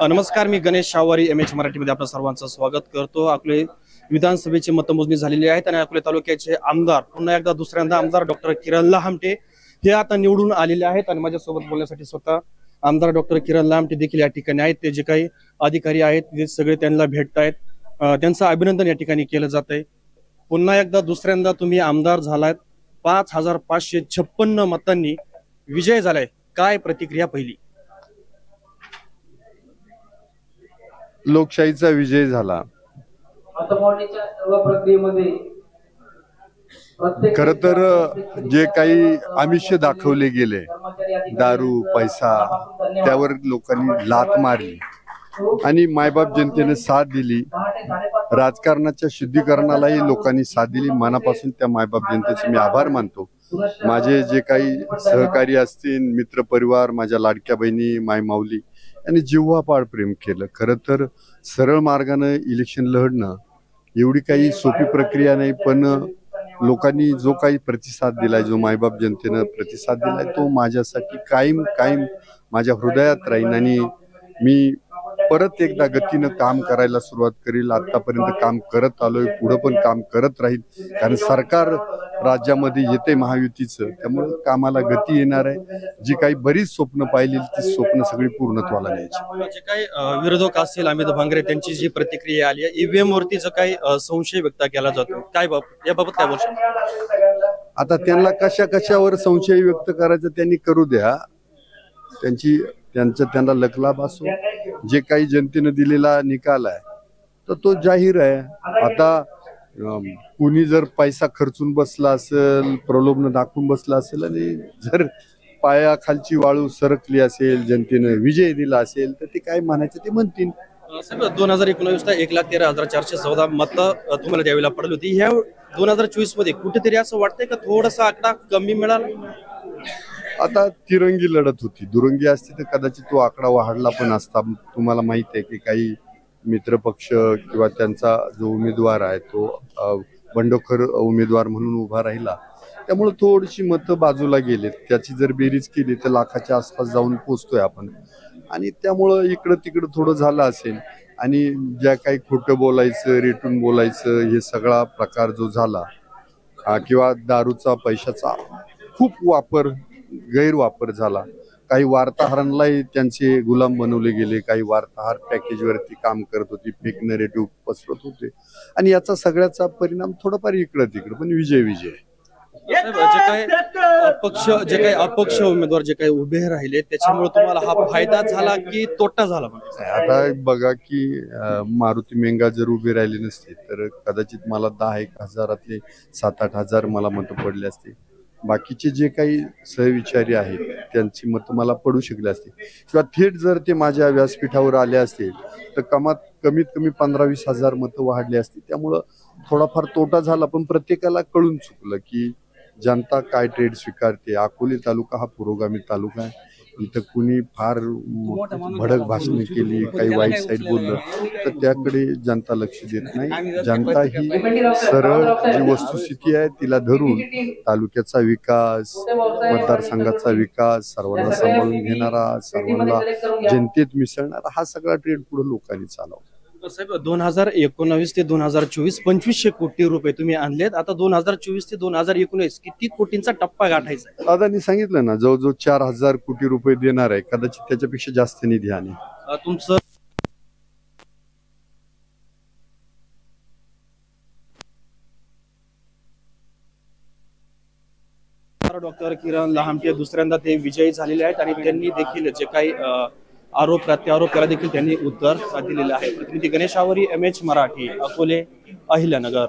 नमस्कार मी Ganesh Shawari M H मराठीमध्ये आपलं सर्वांचं स्वागत करतो. आपले विधानसभेची मतमोजणी झालेली आहे आणि अकोले तालुक्याचे आमदार पुन्हा एकदा दुसऱ्यांदा आमदार डॉक्टर किरण लहामटे हे आता निवडून आलेले आहेत आणि माझ्यासोबत बोलण्यासाठी स्वतः आमदार डॉक्टर किरण लामटे देखील या ठिकाणी आहेत. ते जे काही अधिकारी आहेत ते सगळे त्यांना भेटत आहेत. त्यांचं अभिनंदन या ठिकाणी केलं जात आहे. पुन्हा एकदा दुसऱ्यांदा तुम्ही आमदार झालात. पाच हजार पाचशे छप्पन्न मतांनी विजय झालाय. काय प्रतिक्रिया पहिली? लोकशाहीचा विजय झाला. सर्व प्रक्रियेमध्ये खर तर जे काही आमिष दाखवले गेले दारू पैसा त्यावर लोकांनी लात मारली. आणि मायबाप जनतेने साथ दिली. राजकारणाच्या शुद्धीकरणालाही लोकांनी साथ दिली. मनापासून त्या मायबाप जनतेचे मी आभार मानतो. माझे जे काही सहकारी असतील मित्र परिवार माझ्या लाडक्या बहिणी माय माऊली यांनी जिव्हापाड प्रेम केलं. खरं तर सरळ मार्गानं इलेक्शन लढणं एवढी काही सोपी प्रक्रिया नाही पण लोकांनी जो काही प्रतिसाद दिलाय जो मायबाप जनतेनं प्रतिसाद दिलाय तो माझ्यासाठी कायम कायम माझ्या हृदयात राहीन आणि मी परत एकदा गतीनं काम करायला सुरुवात करील आतापर्यंत काम करत आलोय पुढं पण काम करत राहील. कारण सरकार राज्यामध्ये येते महायुतीचं त्यामुळं कामाला गती येणार आहे. जी काही बरीच स्वप्न पाहिली ती स्वप्न सगळी पूर्णत्वाला न्यायची. जे काही विरोधक असतील अमित भांगरे त्यांची जी प्रतिक्रिया आली आहे ईव्हीएम वरती जो काही संशय व्यक्त केला जातो काय बाब याबाबत काय बोलतो आता त्यांना कशा कशावर संशय व्यक्त करायचा त्यांनी करू द्या. त्यांची त्यांचं त्यांना लकलाभ असो जे काही जनतेनं दिलेला निकाल आहे तर तो जाहीर आहे. आता कुणी जर पैसा खर्चून बसला असेल प्रलोभन दाखवून बसला असेल आणि जर पायाखालची वाळू सरकली असेल जनतेनं विजय दिला असेल तर ते काय म्हणायचं ते म्हणतील. साहेब दोन हजार एकोणावीस एक लाख तेरा हजार चारशे चौदा मत तुम्हाला द्यावी पडली होती. ह्या दोन हजार चोवीसमध्ये कुठेतरी असं वाटतंय का थोडासा आकडा कमी मिळाला? आता तिरंगी लढत होती. दुरंगी असती तर कदाचित तो आकडा वाढला पण असता. तुम्हाला माहीत आहे की काही मित्रपक्ष किंवा त्यांचा जो उमेदवार आहे तो बंडखोर उमेदवार म्हणून उभा राहिला. त्यामुळे थोडीशी मतं बाजूला गेलेत. त्याची जर बेरीज केली तर लाखाच्या आसपास जाऊन पोचतोय आपण. आणि त्यामुळं इकडं तिकडं थोडं झालं असेल. आणि ज्या काही खोटं बोलायचं रेटून बोलायचं हे सगळा प्रकार जो झाला किंवा दारूचा पैशाचा खूप वापर गैरवापर झाला. काही वार्ताहरांनाही त्यांचे गुलाम बनवले गेले. काही वार्ताहर पॅकेजवरती काम करत होती फेक नरेटिव्ह पसरत होते. आणि याचा सगळ्याचा परिणाम थोडाफार इकडं तिकडं पण विजय विजय. साहेब जे काही अपक्ष जे काही अपक्ष उमेदवार जे काही उभे राहिले त्याच्यामुळे तुम्हाला हा फायदा झाला की तोटा झाला म्हणजे आता बघा की अं, मारुती मेंगा जर उभे राहिले नसते तर कदाचित मला दहा एक हजारातले सात आठ हजार मला मतं पडले असते. बाकीचे जे काही सहविचारी आहेत त्यांची मतं मला पडू शकले असते. किंवा थेट जर ते माझ्या व्यासपीठावर आले असतील तर कमात कमीत कमी पंधरा वीस हजार मतं वाढली असती. त्यामुळं थोडाफार तोटा झाला पण प्रत्येकाला कळून चुकलं की जनता काय ट्रेड स्वीकारते. अकोले तालुका हा पुरोगामी तालुका आहे. इथं कुणी फार भडक भाषणे केली काही वाईट साईड बोललं तर त्याकडे जनता लक्ष देत नाही. जनता ही सरळ जी वस्तुस्थिती आहे तिला धरून तालुक्याचा विकास मतदारसंघाचा विकास सर्वांना सांभाळून घेणारा सर्वांना जनतेत मिसळणारा हा सगळा ट्रेड पुढे लोकांनी चालवला. साहेब दोन हजार एकोणावीस ते दोन हजार चोवीस पंचवीसशे कोटी रुपये तुम्ही आणलेत. आता दोन हजार चोवीस ते दोन हजार एकोणीस किती कोटींचा टप्पा गाठायचा दादानी सांगितलं ना जवळजवळ चार हजार कोटी रुपये देणार आहे. कदाचित त्याच्यापेक्षा जास्त निधी आणि अ, तुमचं डॉक्टर किरण लहामटे दुसऱ्यांदा ते विजयी झालेले आहेत आणि त्यांनी देखील जे काही अ, आरोप प्रत्यारोप त्याला देखील त्यांनी उत्तर दिलेलं आहे. प्रतिनिधी गणेश आवरी एम एच मराठी अकोले अहिल्यानगर.